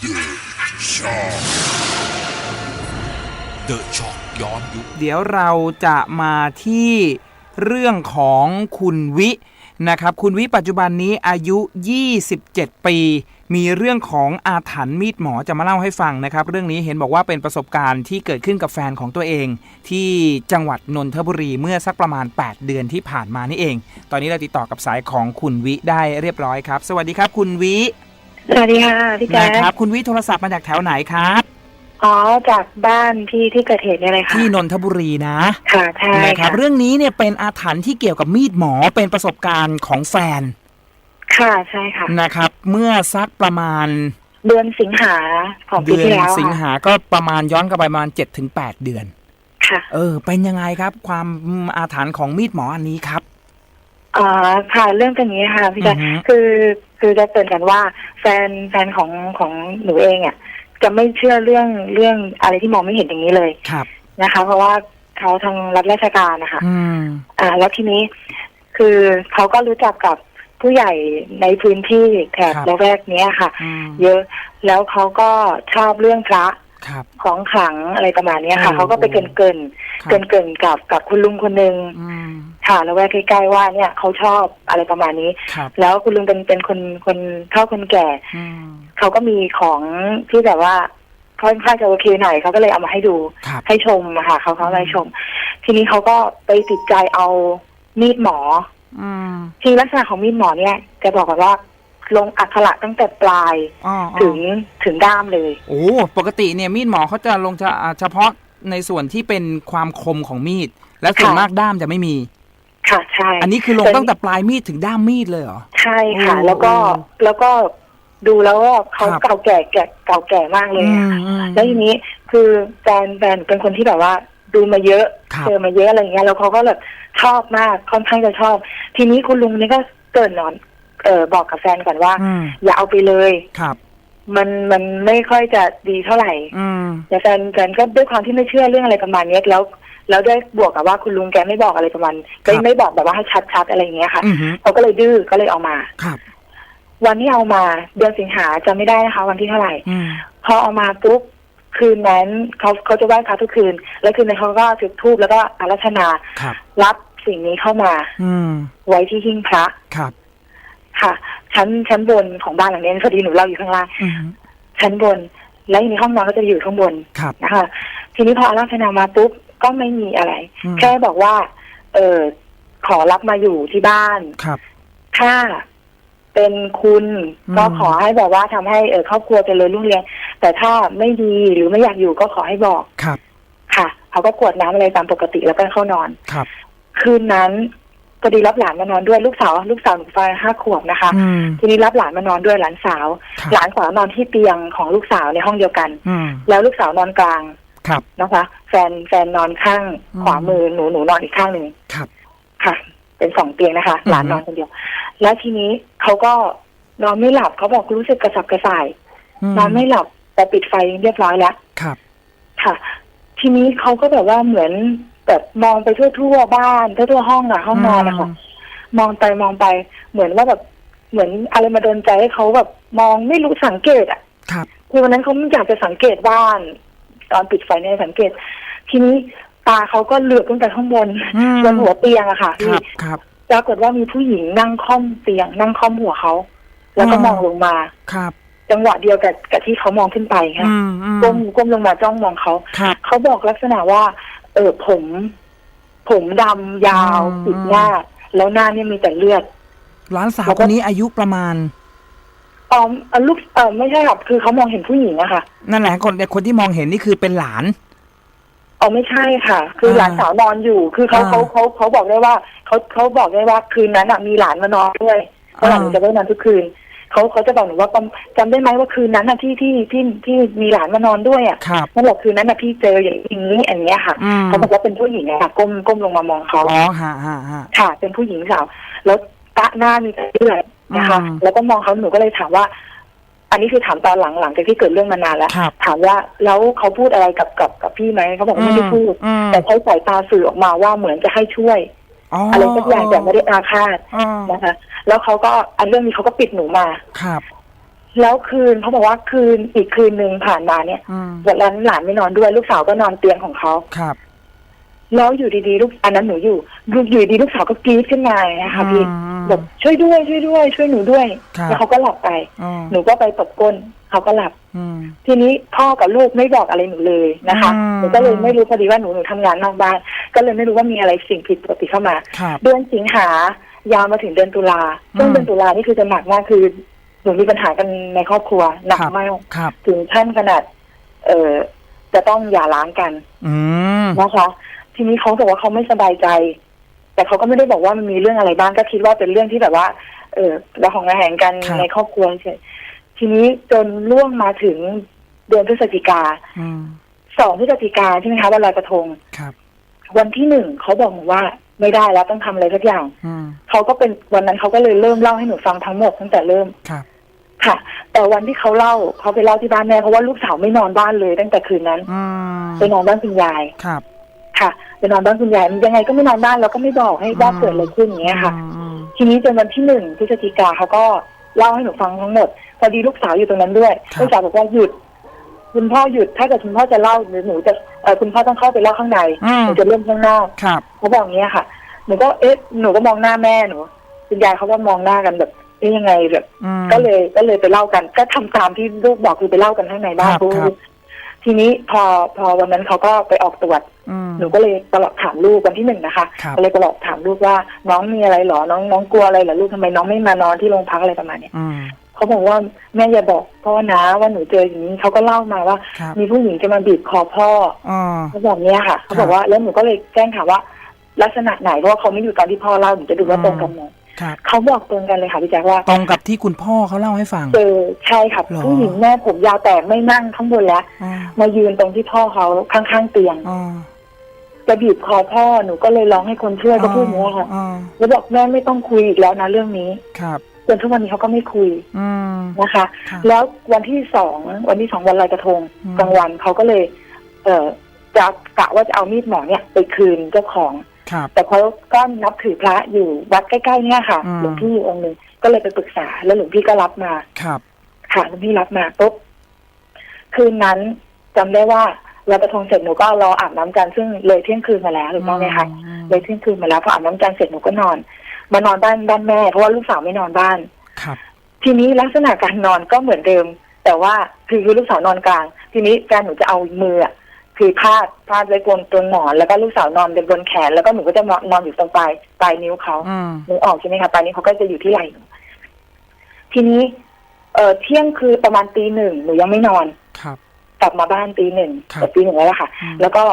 เดอะช็อคย้อนยุคเดี๋ยวเราจะมาที่เรื่องของคุณวินะครับ คุณวิปัจจุบันนี้อายุ 27 ปี มีเรื่องของอาถรรพ์มีดหมอจะมาเล่าให้ฟังนะครับ เรื่องนี้เห็นบอกว่าเป็นประสบการณ์ที่เกิดขึ้นกับแฟนของตัวเอง ที่จังหวัดนนทบุรีเมื่อสักประมาณ 8 เดือนที่ผ่านมานี่เอง ตอนนี้เราติดต่อกับสายของคุณวิได้เรียบร้อยครับ สวัสดีครับ คุณวิ สวัสดีค่ะพี่แจ๊นะคครับ คุณวิโทรศัพท์มาจากแถวไหนครับ อ๋อจากบ้านที่ที่เกิดเหตุเนี่ยเลยค่ะที่นนทบุรีนะค่ะใช่นะครัค่ะบ เรื่องนี้เนี่ยเป็นอาถรรพ์ที่เกี่ยวกับมีดหมอเป็นประสบการณ์ของแฟนค่ะใช่ค่ะ นะครับ เมื่อสักประมาณเดือนสิงหาของปีเดือนที่แล้วสิงค่ะหาก็ประมาณย้อนกลับไปประมาณ7จถึงแเดือน ค่ะ เออ เป็นยังไงครับ ความอาถรรพ์ของมีดหมออันนี้ครับ อ๋อค่ะเรื่องเป็นอย่างนี้ค่ะพี่แจ๊คอือฮึคือ คือจะเตือนกันว่าแฟนแฟนของของหนูเองอะจะไม่เชื่อเรื่องเรื่องอะไรที่มองไม่เห็นอย่างนี้เลยครับนะคะ เพราะว่าเขาทางรับราชการนะคะอืมอ่า แล้วทีนี้คือเขาก็รู้จักกับผู้ใหญ่ในพื้นที่แถบละแวกเนี้ยค่ะอืมเยอะแล้วเขาก็ชอบเรื่องพระ ครับ ของขลังอะไรประมาณเนี้ยค่ะโอ้เขาก็ไปเกรินเกินครัเกรินเกินกับกับคุณลุงคนหนึ่งอืมค่ะแล้วแวกใกล้ๆว่าเนี่ยเขาชอบอะไรประมาณนี้ ครับแล้วคุณลุงเป็นเป็นคนคนเฒ่าคนแก่ อืมเขาก็มีของที่แบบว่าค่อนข้างจะโอเคหน่อยเขาก็เลยเอามาให้ดูครับให้ชมอะค่ะเขาเขาให้ชม ทีนี้เขาก็ไปติดใจเอามีดหมอ อืม ที่ลักษณะของมีดหมอเนี่ยจะบอกก่อนว่า ลงอักขระตั้งแต่ปลายอ๋ออ๋อถึงถึงด้ามเลย โอ้ปกติเนี่ยมีดหมอเขาจะลงจะอ่าเฉพาะในส่วนที่เป็นความคมของมีด และส่วนค่ะมากด้ามจะไม่มี ค่ะใช่ อันนี้คือลงเป็นตั้งแต่ปลายมีดถึงด้ามมีดเลยเหรอ ใช่ค่ะโอ้แล้วก็โอ้แล้วก็ดูแล้วว่าเขาครับเก่าแก่แก่เก่าแก่มากเลยอือะมอืมแล้วทีนี้คือแฟนแฟนเป็นคนที่แบบว่า ดูมาเยอะครับเจอมาเยอะอะไรอย่างเงี้ยแล้วเขาก็แบบชอบมากค่อนข้างจะชอบ ทีนี้คุณลุงนี่ก็เกิดนอน เออบอกกับแฟนก่อนว่า อืมอย่าเอาไปเลย ครับ มันมันไม่ค่อยจะดีเท่าไหร่อืม แต่แฟนแฟนก็ด้วยความที่ไม่เชื่อเรื่องอะไรประมาณเนี้ยแล้วแล้วด้วยบวกกับว่าคุณลุงแกไม่บอกอะไรประมาณก็ไม่บอกแบบว่าให้ชัดๆอะไรอย่างเงี้ยค่ะอือหือเขาก็เลยดื้อก็เลยเอามา ครับ วันที่เอามาเดือนสิงหาจะไม่ได้นะคะ วันที่เท่าไหร่ อืม พอเอามาปุ๊บคืนนั้นเขาเขาจะไหว้พระทุกคืน แล้วคืนนั้นเขาก็จุดธูปแล้วก็อารัธนาครับ รับสิ่งนี้เข้ามาอืม ไว้ที่หิ้งพระ ครับ ค่ะ ชั้นชั้นบนของบ้านหลังนี้พอดีหนูเล่าอยู่ข้างล่างอืมชั้นบน แล้วทีนี้ห้องนอนก็จะอยู่ข้างบนครับ นะคะ ทีนี้พออารัธนามาปุ๊บก็ไม่มีอะไร อืม แค่บอกว่า เออขอรับมาอยู่ที่บ้าน ครับ ถ้าเป็นคุณอืม ก็ขอให้แบบว่าทำให้เออครอบครัวเจริญรุ่งเรืองแต่ถ้าไม่ดีหรือไม่อยากอยู่ก็ขอให้บอกครับค่ะเขาก็กวดน้ำอะไรตามปกติแล้วก็เข้านอน ครับ คืนนั้น พอดีรับหลานมานอนด้วยลูกสาวลูกสาวหนูไฟห้าขวบนะคะอืมทีนี้รับหลานมานอนด้วยหลานสาวครับหลานสาวนอนที่เตียงของลูกสาวในห้องเดียวกันอืมแล้วลูกสาวนอนกลางครับนะคะ แฟนแฟนนอนข้างอืมขวามือหนูหนูนอนอีกข้างหนึ่งครับ ค่ะ เป็นสองเตียงนะคะอือฮึหลานนอนคนเดียว แล้วทีนี้เขาก็นอนไม่หลับเขาบอกรู้สึกกระสับกระส่ายมนอนไม่หลับแต่ปิดไฟเรียบร้อยแล้วครับ ค่ะ ทีนี้เขาก็แบบว่าเหมือน แบบมองไปทั่วๆบ้านทั่วๆห้องอะห้องนอนนะคะมองไปมองไป เหมือนว่าแบบเหมือนอะไรมาโดนใจให้เขาแบบมองไม่รู้สังเกตอะครับคือวันนั้นเขาอยากจะสังเกตบ้าน ตอนปิดไฟเนี่ยสังเกต ทีนี้ตาเขาก็เหลือบขึ้นไปข้างบนอืมบนหัวเตียงอะค่ะคพี่รับครับปรากฏว่ามีผู้หญิงนั่งค่อมเตียง นั่งค่อมหัวเขาแล้วก็อ่ามมองลงมาครับจังหวะเดียวกับกับที่เขามองขึ้นไปค่ะอืมอืมก้มก้มลงมาจ้องมองเขาครับเขาบอกลักษณะว่า เออผม ผมดำยาวอืมปิดหน้า แล้วหน้าเนี่ยมีแต่เลือด หลานสาวแล้วคก็นนี้อายุประมาณอ๋อเอ่อลูกเออไม่ใช่ครับคือเขามองเห็นผู้หญิงอะค่ะนั่นแหละคนคนที่มองเห็นนี่คือเป็นหลาน อ๋อไม่ใช่ค่ะ คืออ่าหลานสาวนอนอยู่ คือเขาอ่าเขาเขาเขาบอกได้ว่าเขาเขาบอกได้ว่าคืนนั้นอะมีหลานมานอนด้วยเพราะหลานหนูอ่า จะได้นอนทุกคืน เขาเขาจะบอกหนูว่าจำจำได้ไหมว่าคืนนั้นอะที่ที่ที่ที่มีหลานมานอนด้วยอะครับนั่นแหละคืนนั้นอะพี่เจออย่างนี้อย่างเงี้ยค่ะอืมเขาบอกว่าเป็นผู้หญิงอะค่ะก้มก้มลงมามองเขาอ๋อฮะฮะฮะค่ะ เป็นผู้หญิงสาวแล้วตาหน้ามีแต่เลือดนะคะอืมแล้วก็มองเขาหนูก็เลยถามว่า อันนี้คือถามตอนหลังหลังจากที่เกิดเรื่องมานานแล้วครับถามว่าแล้วเขาพูดอะไรกับกับกับพี่ไหมเขาบอกว่าไม่ได้พูดอืมแต่ใช้สายตาสื่อออกมาว่าเหมือนจะให้ช่วย อ๋ออะไรสักอย่างแต่ไม่ได้อาฆาตอ๋อนะคะ แล้วเขาก็อันเรื่องนี้เขาก็ปิดหนูมาครับแล้วคืนเขาบอกว่าคืนอีกคืนหนึ่งผ่านมาเนี่ยอืมวันนั้นหลานไม่นอนด้วยลูกสาวก็นอนเตียงของเขาครับ แล้วอยู่ดีๆลูกอันนั้นหนูอยู่ลูกอยู่ดีลูกสาวก็กรี๊ดขึ้นมานะคะพี่อืมแบบช่วยด้วยช่วยด้วย ช่วยหนูด้วยครับแล้วเขาก็หลับไปอ๋อหนูก็ไปตบก้นเขาก็หลับอืมทีนี้พ่อกับลูกไม่บอกอะไรหนูเลยนะคะอืมหนูก็เลยไม่รู้พอดีว่าหนูหนูทำงานนอกบ้าน ก็เลยไม่รู้ว่ามีอะไรสิ่งผิดปกติเข้ามาครับเดือนสิงหายาวมาถึงเดือนตุลาช่วงอืมเดือนตุลานี่คือจะหนักมากคือหนูมีปัญหากันในครอบครัวหนักครับมากครับถึงขั้นขนาด เอ่อจะต้องหย่าร้างกันอืมนะคะ ทีนี้เขาบอกว่าเขาไม่สบายใจ แต่เขาก็ไม่ได้บอกว่ามันมีเรื่องอะไรบ้างก็คิดว่าเป็นเรื่องที่แบบว่า เออเราของระแหงกันในครอบครัวเฉยทีนี้จนล่วงมาถึงเดือนพฤศจิกาอืมสองพฤศจิกาใช่ไหมคะวันลอยกระทงครับวันที่หนึ่งเขาบอกหนูว่าไม่ได้แล้วต้องทำอะไรสักอย่างอืมเขาก็เป็นวันนั้นเขาก็เลยเริ่มเล่าให้หนูฟังทั้งหมดตั้งแต่เริ่มครับ ค่ะ แต่วันที่เขาเล่าเขาไปเล่าที่บ้านแม่เพราะว่าลูกสาวไม่นอนบ้านเลยตั้งแต่คืนนั้นอืมไปนอนบ้านคุณยายครับ ค่ะ ไปนอนบ้านคุณยายยังไงก็ไม่นอนบ้านแล้วก็ไม่บอกให้ว่าเกิดอะไรขึ้นอย่างเงี้ยค่ะอืมทีนี้จนวันที่หนึ่งพฤศจิกาเขาก็เล่าให้หนูฟังทั้งหมด พอดีลูกสาวอยู่ตรงนั้นด้วยลูกสาวบอกว่าหยุด คุณพ่อหยุดถ้าเกิดคุณพ่อจะเล่าหรือหนูจะเออคุณพ่อต้องเข้าไปเล่าข้างในอืมหนูจะเริ่มข้างนอกครับเขาบอกอย่างเงี้ยค่ะหนูก็เอ๊ะหนูก็มองหน้าแม่หนูคุณยายเขาก็มองหน้ากันแบบเอ๊ะยังไงแบบอืมก็เลยก็เลยไปเล่ากัน ก็ทำตามที่ลูกบอกคือไปเล่ากันข้างในบ้านครับพูครับ ทีนี้พอพอวันนั้นเขาก็ไปออกตรวจอืมหนูก็เลยตลอดถามลูกวันที่หนึ่งนะคะครับก็เลยตลอดถามลูกว่าน้องมีอะไรเหรอ น้องน้องกลัวอะไรเหรอลูกทำไมน้องไม่มานอนที่โรงพักอะไรประมาณเนี้ยอืมเขาบอกว่าแม่อย่าบอกพ่อนะว่าหนูเจออย่างนี้เขาก็เล่ามาว่าครับมีผู้หญิงจะมาบีบคอพ่ออ๋อเขาบอกเนี้ยค่ะเขาครับบอกว่าแล้วหนูก็เลยแจ้งถามว่า ลักษณะไหนเพราะว่าเขาไม่อยู่ตอนที่พ่อเล่าหนูจะดูว่าอืมตรงกันไหม ครับเขาบอกตรงกันเลยค่ะพี่แจ๊คว่าตรงกับที่คุณพ่อเขาเล่าให้ฟัง เจอใช่ค่ะหรอผู้หญิงแม่ผมยาวแต่ไม่นั่งข้างบนแล้วอ๋อมายืนตรงที่พ่อเขาข้างๆเตียงอ๋อจะบีบคอพ่อหนูก็เลยร้องให้คนช่วยก็พูดอย่างนี้ยค่ะอ๋อแล้วบอกแม่ไม่ต้องคุยอีกแล้วนะเรื่องนี้ครับจนทุกวันนี้เขาก็ไม่คุยอืมนะคะครับแล้ววันที่สองวันที่สองวันลอยกระทงอืมกลางวันเขาก็เลย เอ่อจะกะว่าจะเอามีดหมอเนี่ย ไปคืนเจ้าของ ครับ แต่เขาก็นับถือพระอยู่วัดใกล้ๆเนี่ยค่ะ อืม หลวงพี่อยู่องค์หนึ่งก็เลยไปปรึกษา แล้วหลวงพี่ก็รับมา ครับ ค่ะหลวงพี่รับมาปุ๊บคืนนั้นจำได้ว่าเรากระทงเสร็จหนูก็รออาบน้ำกันซึ่งเลยเที่ยงคืนมาแล้วถูกต้องไหมคะอืมเลยเที่ยงคืนมาแล้วพออาบน้ำกันเสร็จหนูก็นอน มานอนบ้านบ้านแม่ เพราะว่าลูกสาวไม่นอนบ้าน ครับ ทีนี้ลักษณะการนอนก็เหมือนเดิม แต่ว่าคือคือลูกสาวนอนกลาง ทีนี้การหนูจะเอามืออะ คือพาดพาดไว้บนตัวหมอนแล้วก็ลูกสาวนอนบนแขน แล้วก็หนูก็จะนอนนอนอยู่ตรงปลายปลายนิ้วเขาอืมนึกออกใช่ไหมคะปลายนิ้วเขาก็จะอยู่ที่ไหล่หนูทีนี้ เอ่อเที่ยงคือประมาณตีหนึ่งหนูยังไม่นอนครับ กลับมาบ้านตีหนึ่งครับเกือบตีหนึ่งแล้วล่ะค่ะอืมแล้วก็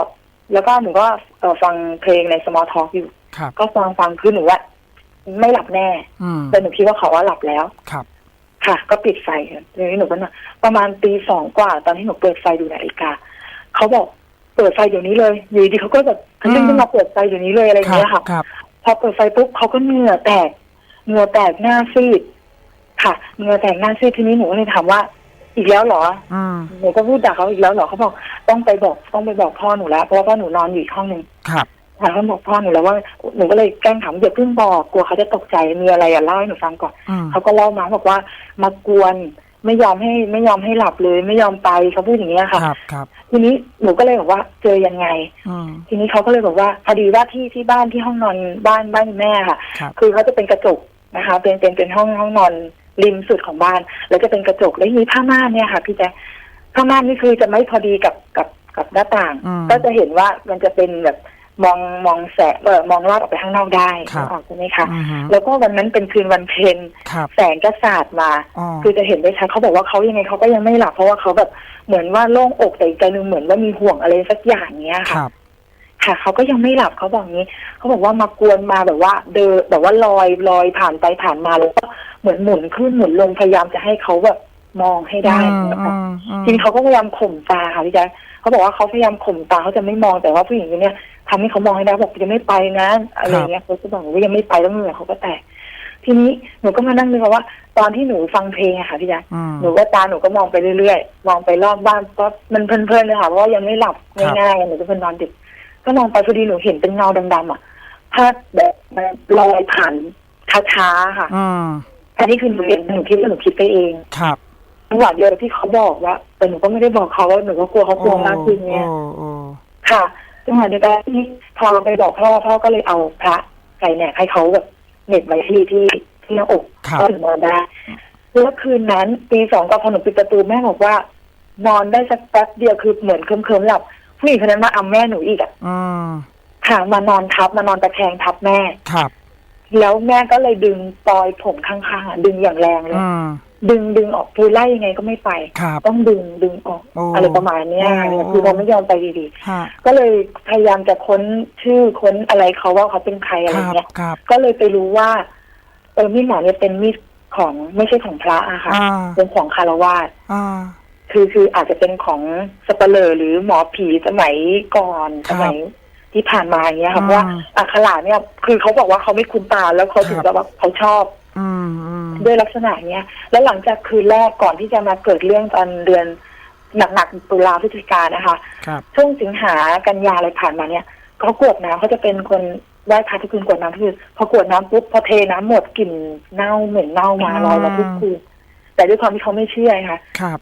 แล้วก็หนูก็เอ่อฟังเพลงใน small talk อยู่ครับก็ฟังฟังคือหนูว่าไม่หลับแน่อืมแต่หนูคิดว่าเขาว่าหลับแล้วครับ ค่ะ ก็ปิดไฟค่ะทีนี้หนูก็นอนประมาณตีสองกว่า ตอนที่หนูเปิดไฟดูนาฬิกาเขาบอก เปิดไฟเดี๋ยวนี้เลยอยู่ดีๆเขาก็แบบเขาดึงขึ้นมาเปิดไฟเดี๋ยวนี้เลยอะไรอย่างเงี้ยค่ะครับพอเปิดไฟปุ๊บเขาก็เหงื่อแตกเหงื่อแตกหน้าซีดค่ะเหงื่อแตกหน้าซีดทีนี้หนูก็เลยถามว่าอีกแล้วเหรออืมหนูก็พูดด่าเขาอีกแล้วเหรอเขาบอกต้องไปบอกต้องไปบอกพ่อหนูแล้วเพราะว่าพ่อหนูนอนอยู่อีกห้องหนึ่งครับค่ะเขาบอกพ่อหนูแล้วว่าหนูก็เลยแกล้งถามอย่าเพิ่งบอกกลัวเขาจะตกใจมีอะไรอะเล่าให้หนูฟังก่อนอืมเขาก็เล่ามาบอกว่ามากวน ไม่ยอมให้ไม่ยอมให้หลับเลย ไม่ยอมไปเขาพูดอย่างเงี้ยค่ะครับครับ ทีนี้หนูก็เลยบอกว่าเจอยังไงอืมทีนี้เขาก็เลยบอกว่าพอดีว่าที่ที่บ้านที่ห้องนอนบ้านบ้านแม่ค่ะครับคือเขาจะเป็นกระจกนะคะ เป็นเป็นเป็นห้องห้องนอนริมสุดของบ้าน แล้วจะเป็นกระจกแล้วทีนี้ผ้าม่านเนี่ยค่ะ พี่แจ๊คผ้าม่านนี่คือจะไม่พอดีกับกับกับหน้าต่างอืมก็จะเห็นว่ามันจะเป็นแบบ มองมองแสงเออมองลอดออกไปข้างนอกได้ครับนึกออกใช่ไหมคะอืมแล้วก็วันนั้นเป็นคืนวันเพ็ญครับแสงก็สาดมาอ๋อคือจะเห็นได้ชัดเขาบอกว่าเขายังไงเขาก็ยังไม่หลับเพราะว่าเขาแบบเหมือนว่าโล่งอกแต่อีกใจหนึงเหมือนว่ามีห่วงอะไรสักอย่างเนี้ยคค่ะรับค่ะเขาก็ยังไม่หลับเขาบอกงี้เขาบอกว่ามากวนมาแบบว่า เดินแบบว่าลอยลอยผ่านไปผ่านมาแล้วก็เหมือนหมุนขึ้นหมุนลงพยายามจะให้เขาแบบมองให้ได้อืมนะคะอืมอืมทีนี้เขาก็พยายามข่มตาค่ะพี่แจ๊คเขาบอกว่าเขาพยายามข่มตาเขาจะไม่มองแต่ว่าผู้หญิงคนเนี้ย ทำให้เขามองให้ได้บอกจะไม่ไปนะอะไรอย่างเงี้ยเขาจะบอกว่ายังไม่ไปแล้วมือเขาก็แตกทีนี้หนูก็มานั่งนึกว่า ตอนที่หนูฟังเพลงอะค่ะพี่แจ๊คอืมหนูก็ตาหนูก็มองไปเรื่อยๆมองไปรอบบ้านก็มันเพลินๆเลยค่ะเพราะว่ายังไม่หลับครับง่ายๆหนูก็เป็นนอนดึกก็มองไปพอดีหนูเห็นเป็นเงาดำๆอะพาดแบบมันลอยผ่านช้าๆค่ะอืมอันนี้คือหนูเห็นหนูคิดว่าหนูคิดไปเองครับจังหวะเดียวกับที่เขาบอกว่าแต่หนูก็ไม่ได้บอกเขาว่าหนูก็กลัวเขากลัวมากขึ้นเนี้ยโอ้โอ้ค่ะ จังหวะเดียวกันที่พอไปบอกพ่อพ่อก็เลยเอาพระใส่เนี่ยให้เขาแบบเหน็บไว้ที่ที่ที่หน้าอกครับก็ถึงนอนได้แล้วคืนนั้นตีสองก็พอหนูปิดประตูแม่บอกว่า นอนได้สักแป๊บเดียวคือเหมือนเคลิ้มๆหลับผู้หญิงคนนั้นมาอำแม่หนูอีกอะอืมค่ะมานอนทับมานอนตะแคงทับแม่ครับ แล้วแม่ก็เลยดึงปลอยผมข้างๆอะดึงอย่างแรงเลยอืม ดึงดึงออกคือไล่ยังไงก็ไม่ไป ครับต้องดึงดึงออกโอ้อะไรประมาณเนี้ยโอ้ คือเราไม่ยอมไปดีฮะๆก็เลยพยายามจะค้นชื่อค้นอะไรเขาว่าเขาเป็นใครอะคไรรับเงี้ย ครับ ก็เลยไปรู้ว่าเออมีดหมอเนี่ยเป็นมีดของไม่ใช่ของพระอะค่ะอ่า เป็นของคารวาสอ่า คือคืออาจจะเป็นของสเปเลอร์หรือหมอผีสมัยก่อนครัสบมัยที่ผ่านมาอย่างเงี้ยค่ะอืมเพราะว่าอัคราเนี่ย คือเขาบอกว่าเขาไม่คุ้นตาแล้วเขาถึงครับกับว่าเขาชอบ อืมอืมด้วยลักษณะเนี้ย แล้วหลังจากคืนแรกก่อนที่จะมาเกิดเรื่องตอนเดือนหนักๆตุลาพฤศจิกานะคะครับ ช่วงสิงหากันยาอะไรผ่านมาเนี่ยเขากรวดน้ำเขาจะเป็นคนไหว้พระทุกคืนกรวดน้ำทุกคืนพอกรวดน้ำปุ๊บพอเทน้ำหมดกลิ่นเน่าเหม็นเน่ามาลอยมาทุกคืนแต่ด้วยความที่เขาไม่เชื่อไงค่ะ ครับ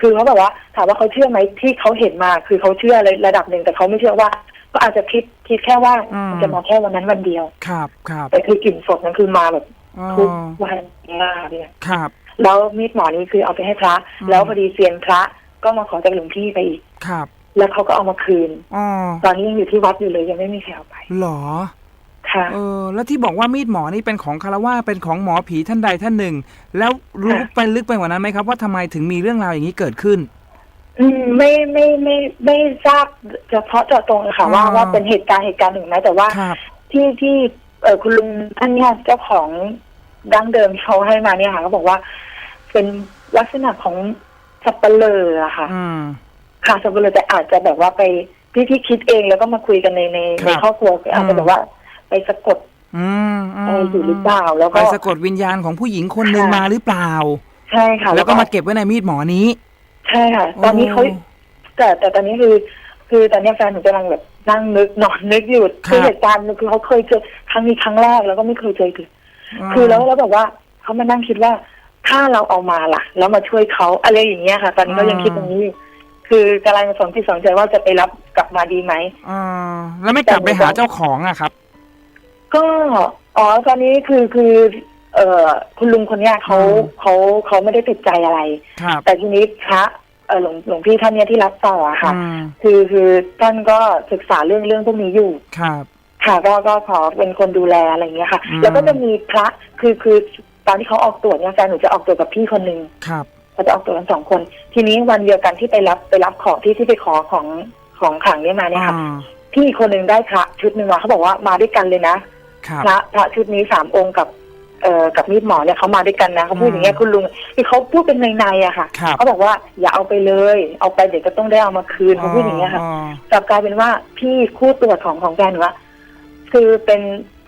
คือเขาแบบว่า ถามว่าเขาเชื่อไหมที่เขาเห็นมา คือเขาเชื่อเลยระดับหนึ่งแต่เขาไม่เชื่อว่า ก็อาจจะคิดคิดแค่ว่าอืมมันจะมาแค่วันนั้นวันเดียว ครับ ครับ แต่คือกลิ่นศพนั้นคือมาแบบอ๋อ ทุกวันมากเลยครับ แล้วมีดหมอนี้คือเอาไปให้พระอืมแล้วพอดีเซียนพระก็มาขอจากหลวงพี่ไปอีกครับ แล้วเขาก็เอามาคืนอ๋อตอนนี้ยังอยู่ที่วัดอยู่เลยยังไม่มีใครเอาไปเหรอค่ะเออแล้วที่บอกว่ามีดหมอนี่เป็นของคารวาสเป็นของหมอผีท่านใดท่านหนึ่ง แล้วรู้ค่ะไปลึกไปกว่านั้นไหมครับ ว่าทำไมถึงมีเรื่องราวอย่างนี้เกิดขึ้น อืมไม่ไม่ไม่ไม่ทราบเฉพาะเจาะตรงเลยค่ะว่าอ่าว่าเป็นเหตุการณ์เหตุการณ์หนึ่งไหมแต่ว่าครับที่ที่ เออคุณลุงท่านเนี่ยเจ้าของดั้งเดิมที่เขาให้มาเนี่ยค่ะเขาบอกว่า เป็นลักษณะของสับเปลืออะค่ะอืมค่ะสับเปลือแต่อาจจะแบบว่าไปพี่ที่คิดเองแล้วก็มาคุยกันในในครับในครอบครัวคืออาจอืจะม แบบว่า ไปสะกดอืมอือะไรมอยู่หรือเปล่า แล้วไปก็ สะกดวิญญาณของผู้หญิงคนหนึ่งค่ะ มาหรือเปล่า ใช่ค่ะแล้วก็มาเก็บไว้ในมีดหมอนี้ ใช่ค่ะ ตอนนี้เขาโแต่แต่ตอนนี้คือ คือตอนนี้แฟนหนูกำลังแบบนั่งนึกนอนนึกอยู่ครับคือเหตุการณ์คือเขาเคยเจอครั้งนี้ครั้งแรกแล้วก็ไม่เคยเจออีกคือแล้วแล้วแบบว่าเขามานั่งคิดว่าถ้าเราเอามาล่ะ แล้วมาช่วยเขาอะไรอย่างเงี้ยค่ะ ตอนนี้ก็ยังคิดตรงนี้อยู่คือกำลังสองจิตสองใจว่าจะไปรับกลับมาดีไหมอ่าแล้วไม่กลับไปหาเจ้าของอะครับ ก็อ๋อตอนนี้คือคือ เอ่อคุณลุงคนเนี้ยเขาอืมเขาเขาไม่ได้ติดใจอะไรครับแต่ทีนี้พระเอ่อ หลวงหลวงพี่ท่านเนี้ยที่รับต่ออะค่ะอืมคือคือท่านก็ศึกษาเรื่องเรื่องพวกนี้อยู่ครับค่ะก็ก็ขอเป็นคนดูแลอะไรอย่างเงี้ยค่ะอืมแล้วก็จะมีพระคือคือตอนที่เขาออกตรวจเนี่ยแฟนหนูจะออกตรวจกับพี่คนหนึ่งครับเขาจะออกตรวจกันสองคน ทีนี้วันเดียวกันที่ไปรับไปรับของที่ที่ไปขอของของขลังเนี่ยมาเนี่ยค่ะอ่าพี่อีกคนหนึ่งได้พระชุดหนึ่งมาเขาบอกว่ามาด้วยกันเลยนะครับพระพระชุดนี้สามองค์กับ เอ่อกับมีดหมอเนี่ยเขามาด้วยกันนะเขาพูดอย่างเงี้ยคุณลุงคือเขาพูดเป็นในๆอะค่ะครับเขาบอกว่าอย่าเอาไปเลย เอาไปเดี๋ยวจะต้องได้เอามาคืนเขาพูดอย่างเงี้ยค่ะอ๋อกลับกลายเป็นว่าพี่คู่ตรวจของของแฟนหนูว่าคือเป็น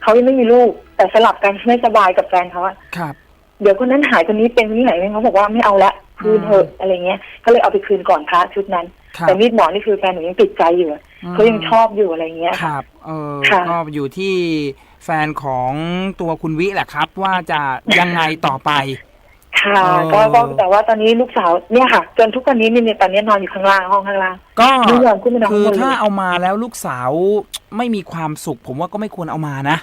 เขายังไม่มีลูก แต่สลับกันไม่สบายกับแฟนเขาอะครับ เดี๋ยวคนนั้นหายคนนี้เป็นคนนี้หายเขาบอกว่าไม่เอาละคืนเถอะอะไรเงี้ยก็เลยเอาไปคืนก่อนพระชุดนั้นครับแต่มีดหมอนี่คือแฟนหนูยังติดใจอยู่อะเขายังชอบอยู่อะไรเงี้ยคค่ะรับ เออค่ะก็อยู่ที่ แฟนของตัวคุณวิแหละครับ ว่าจะยังไงต่อไป ค่ะเออ ก็ก็แต่ว่าตอนนี้ลูกสาวเนี่ยค่ะ จนทุกวันนี้เนี่ยตอนนี้นอนอยู่ข้างล่างห้องข้างล่างก็ไม่ยอมขึ้นไปนอนคือข้างบน ถ้าเลยเอามาแล้วลูกสาวไม่มีความสุข ผมว่าก็ไม่ควรเอามานะ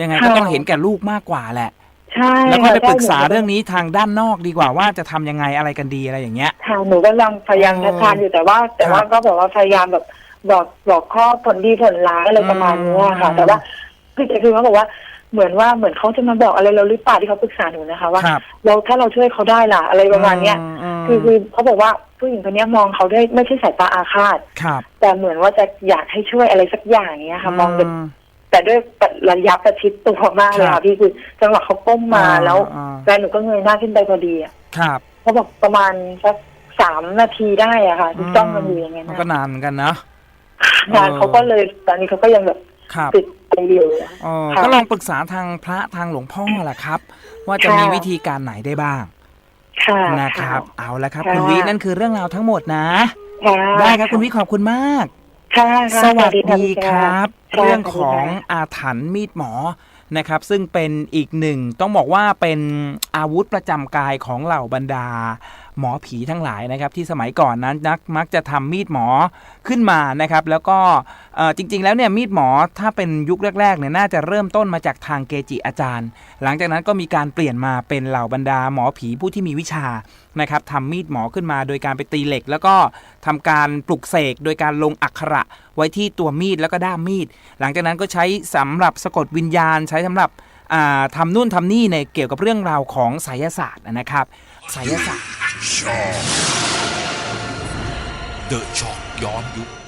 ยังไงก็ค่ะ ต้องเห็นแก่ลูกมากกว่าแหละ ใช่แล้วก็ไปค่ะปรึกษาใช่เรื่องนี้ทางด้านนอกดีกว่าว่าจะทำยังไงอะไรกันดีอะไรอย่างเงี้ย ค่ะหนูก็ลังพยายามเออทัดทานอยู่แต่ว่า แต่ว่าครับก็แบบว่าพยายามแบบบอกบอกข้อผลดีผลร้ายอะไรประมาณนี้ค่ะ อืม แต่ว่าคือ แต่คือเขาบอกว่าเหมือนว่าเหมือนเขาจะมาบอกอะไรเราหรือเปล่าที่เขาปรึกษาหนูนะคะ ว่าครับเราถ้าเราช่วยเขาได้ล่ะอะไรประมาณเนี้ยมคือคือเขาบอกว่าผู้หญิงคนเนี้ยมองเขาด้วยไม่ใช่สายตาอาฆาต ครับ แต่เหมือนว่าจะอยากให้ช่วยอะไรสักอย่างเนี้ยค่ะ มองเป็นแต่ด้วยระยะประชิดตัวมากเลยครัค่ะบพี่คือจังหวะเขาก้มมาอ่าแล้วอ่า แฟนหนูก็เงยหน้าขึ้นไปพอดีอะครับ เขาบอกประมาณสักสามนาทีได้อะค่ะที่จ้องกันอยู่อย่างเงี้ยมันนะก็นานเหมือนกันนะงานเขาก็เลยตอนนี้เขาก็ยังแบบ ครับติดไปเดียวอะเออค่ะ ก็ลองปรึกษาทางพระทางหลวงพ่อแหละครับ ว่าจะค่ะ มีวิธีการไหนได้บ้างค่ะนะครับ เอาละครับค่ะคุณวินั่นคือเรื่องราวทั้งหมดนะ ค่ะได้ครับคุณวิขอบคุณมาก ค่ะค่ะสวัสค่ะดีครับค่ะเรื่องสวัสขดีองค่ะอาถรรพ์มีดหมอนะครับ ซึ่งเป็นอีกหนึ่งต้องบอกว่าเป็นอาวุธประจำกายของเหล่าบรรดา หมอผีทั้งหลายนะครับ ที่สมัยก่อนนั้นนักมักจะทำมีดหมอขึ้นมานะครับ แล้วก็เอ่อ จริง ๆ แล้วเนี่ยมีดหมอถ้าเป็นยุคแรกๆเนี่ยน่าจะเริ่มต้นมาจากทางเกจิอาจารย์ หลังจากนั้นก็มีการเปลี่ยนมาเป็นเหล่าบรรดาหมอผีผู้ที่มีวิชานะครับทำมีดหมอขึ้นมาโดยการไปตีเหล็ก แล้วก็ทำการปลุกเสกโดยการลงอักขระไว้ที่ตัวมีดแล้วก็ด้ามมีด หลังจากนั้นก็ใช้สำหรับสะกดวิญญาณ ใช้สำหรับอ่าทำนู่นทำนี่ในเกี่ยวกับเรื่องราวของไสยศาสตร์นะครับไสยศาสตร์เดอะช็อกย้อนยุค